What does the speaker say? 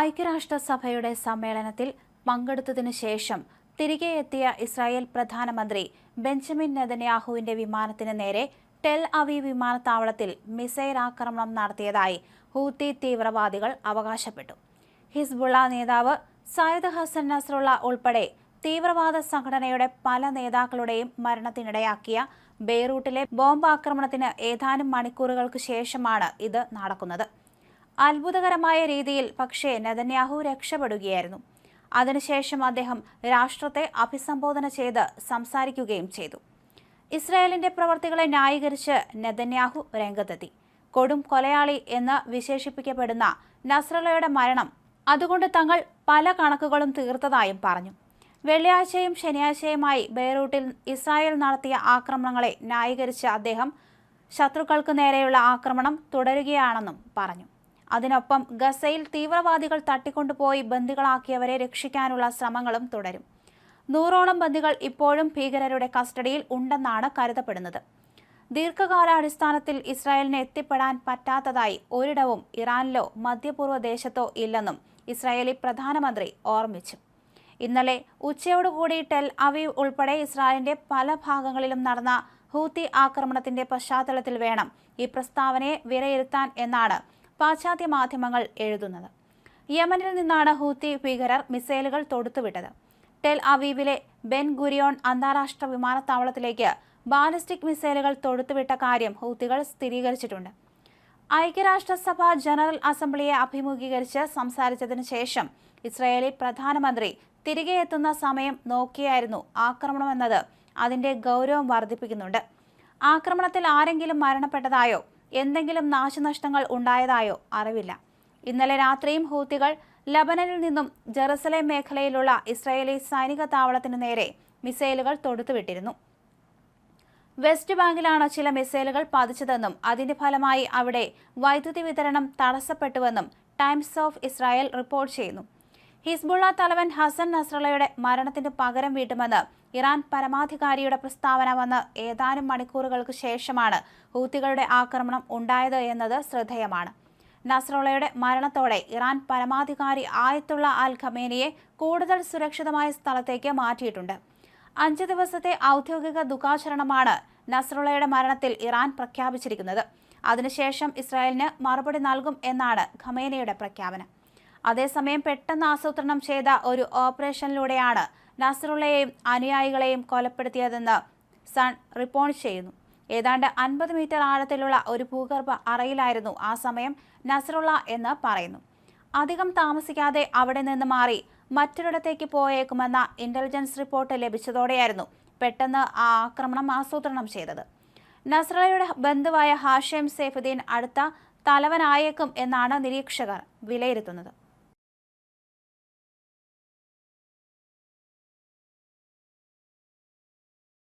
ഐക്യരാഷ്ട്രസഭയുടെ സമ്മേളനത്തിൽ പങ്കെടുത്തതിനു ശേഷം തിരികെ എത്തിയ ഇസ്രായേൽ പ്രധാനമന്ത്രി ബെഞ്ചമിൻ നെതന്യാഹുവിന്റെ വിമാനത്തിന് നേരെ ടെൽ അവി വിമാനത്താവളത്തിൽ മിസൈൽ ആക്രമണം നടത്തിയതായി ഹൂത്തി തീവ്രവാദികൾ അവകാശപ്പെട്ടു. ഹിസ്ബുള്ള നേതാവ് സയ്യിദ് ഹസൻ നസ്രുള്ള ഉൾപ്പെടെ തീവ്രവാദ സംഘടനയുടെ പല നേതാക്കളുടെയും മരണത്തിനിടയാക്കിയ ബെയ്റൂട്ടിലെ ബോംബ് ആക്രമണത്തിന് ഏതാനും മണിക്കൂറുകൾക്ക് ശേഷമാണ് ഇത് നടക്കുന്നത്. അത്ഭുതകരമായ രീതിയിൽ പക്ഷേ നെതന്യാഹു രക്ഷപ്പെടുകയായിരുന്നു. അതിനുശേഷം അദ്ദേഹം രാഷ്ട്രത്തെ അഭിസംബോധന ചെയ്ത് സംസാരിക്കുകയും ചെയ്തു. ഇസ്രായേലിന്റെ പ്രവർത്തികളെ ന്യായീകരിച്ച് നെതന്യാഹു രംഗത്തെത്തി. കൊടും കൊലയാളി എന്ന് വിശേഷിപ്പിക്കപ്പെടുന്ന നസ്രലയുടെ മരണം അതുകൊണ്ട് തങ്ങൾ പല കണക്കുകളും തീർത്തതായും പറഞ്ഞു. വെള്ളിയാഴ്ചയും ശനിയാഴ്ചയുമായി ബെയ്റൂട്ടിൽ ഇസ്രായേൽ നടത്തിയ ആക്രമണങ്ങളെ ന്യായീകരിച്ച് അദ്ദേഹം ശത്രുക്കൾക്ക് നേരെയുള്ള ആക്രമണം തുടരുകയാണെന്നും പറഞ്ഞു. അതിനൊപ്പം ഗസയിൽ തീവ്രവാദികൾ തട്ടിക്കൊണ്ടുപോയി ബന്ദികളാക്കിയവരെ രക്ഷിക്കാനുള്ള ശ്രമങ്ങളും തുടരും. നൂറോളം ബന്ദികൾ ഇപ്പോഴും ഭീകരരുടെ കസ്റ്റഡിയിൽ ഉണ്ടെന്നാണ് കരുതപ്പെടുന്നത്. ദീർഘകാലാടിസ്ഥാനത്തിൽ ഇസ്രായേലിനെ എത്തിപ്പെടാൻ പറ്റാത്തതായി ഒരിടവും ഇറാനിലോ മധ്യപൂർവ ദേശത്തോ ഇല്ലെന്നും ഇസ്രായേലി പ്രധാനമന്ത്രി ഓർമ്മിച്ചു. ഇന്നലെ ഉച്ചയോടുകൂടി ടെൽ അവീവ് ഉൾപ്പെടെ ഇസ്രായേലിന്റെ പല ഭാഗങ്ങളിലും നടന്ന ഹൂത്തി ആക്രമണത്തിന്റെ പശ്ചാത്തലത്തിൽ വേണം ഈ പ്രസ്താവനയെ വിലയിരുത്താൻ എന്നാണ് പാശ്ചാത്യ മാധ്യമങ്ങൾ എഴുതുന്നത്. യമനിൽ നിന്നാണ് ഹൂത്തി ഭീകരർ മിസൈലുകൾ തൊടുത്തുവിട്ടത്. ടെൽ അവീവിലെ ബെൻ ഗുരിയോൺ അന്താരാഷ്ട്ര വിമാനത്താവളത്തിലേക്ക് ബാലിസ്റ്റിക് മിസൈലുകൾ തൊടുത്തുവിട്ട കാര്യം ഹൂത്തികൾ സ്ഥിരീകരിച്ചിട്ടുണ്ട്. ഐക്യരാഷ്ട്രസഭ ജനറൽ അസംബ്ലിയെ അഭിമുഖീകരിച്ച് സംസാരിച്ചതിന് ശേഷം ഇസ്രായേലി പ്രധാനമന്ത്രി തിരികെ എത്തുന്ന സമയം നോക്കിയായിരുന്നു ആക്രമണമെന്നത്. അതിന്റെ ഗൗരവം വർദ്ധിപ്പിക്കുന്നുണ്ട്. ആക്രമണത്തിൽ ആരെങ്കിലും മരണപ്പെട്ടതായോ എന്തെങ്കിലും നാശനഷ്ടങ്ങൾ ഉണ്ടായതായോ അറിവില്ല. ഇന്നലെ രാത്രിയും ഹൂത്തികൾ ലബനനിൽ നിന്നും ജെറുസലേം മേഖലയിലുള്ള ഇസ്രായേലി സൈനിക താവളത്തിനു നേരെ മിസൈലുകൾ തൊടുത്തുവിട്ടിരുന്നു. വെസ്റ്റ് ബാങ്കിലാണ് ചില മിസൈലുകൾ പതിച്ചതെന്നും അതിന്റെ ഫലമായി അവിടെ വൈദ്യുതി വിതരണം തടസ്സപ്പെട്ടുവെന്നും ടൈംസ് ഓഫ് ഇസ്രായേൽ റിപ്പോർട്ട് ചെയ്യുന്നു. ഹിസ്ബുള്ള തലവൻ ഹസൻ നസ്രളയുടെ മരണത്തിന് പകരം വീട്ടുമെന്ന് ഇറാൻ പരമാധികാരിയുടെ പ്രസ്താവന വന്ന് ഏതാനും മണിക്കൂറുകൾക്ക് ശേഷമാണ് ഹൂത്തികളുടെ ആക്രമണം ഉണ്ടായത് എന്നത് ശ്രദ്ധേയമാണ്. നസ്രോളയുടെ മരണത്തോടെ ഇറാൻ പരമാധികാരി ആയത്തുള്ള അൽ ഖമേനിയെ കൂടുതൽ സുരക്ഷിതമായ സ്ഥലത്തേക്ക് മാറ്റിയിട്ടുണ്ട്. അഞ്ച് ദിവസത്തെ ഔദ്യോഗിക ദുഃഖാചരണമാണ് നസ്രോളയുടെ മരണത്തിൽ ഇറാൻ പ്രഖ്യാപിച്ചിരിക്കുന്നത്. അതിനുശേഷം ഇസ്രായേലിന് മറുപടി നൽകും എന്നാണ് ഖമേനയുടെ പ്രഖ്യാപനം. അതേസമയം പെട്ടെന്ന് ആസൂത്രണം ചെയ്ത ഒരു ഓപ്പറേഷനിലൂടെയാണ് നസറുള്ളയെയും അനുയായികളെയും കൊലപ്പെടുത്തിയതെന്ന് സൺ റിപ്പോർട്ട് ചെയ്യുന്നു. ഏതാണ്ട് അൻപത് മീറ്റർ ആഴത്തിലുള്ള ഒരു ഭൂഗർഭ അറയിലായിരുന്നു ആ സമയം നസറുള്ള എന്ന് പറയുന്നു. അധികം താമസിക്കാതെ അവിടെ നിന്ന് മാറി മറ്റൊരിടത്തേക്ക് പോയേക്കുമെന്ന ഇന്റലിജൻസ് റിപ്പോർട്ട് ലഭിച്ചതോടെയായിരുന്നു പെട്ടെന്ന് ആ ആക്രമണം ആസൂത്രണം ചെയ്തത്. നസ്രയുടെ ബന്ധുവായ ഹാഷിം സേഫുദ്ദീൻ അടുത്ത തലവനായേക്കും എന്നാണ് നിരീക്ഷകർ വിലയിരുത്തുന്നത്.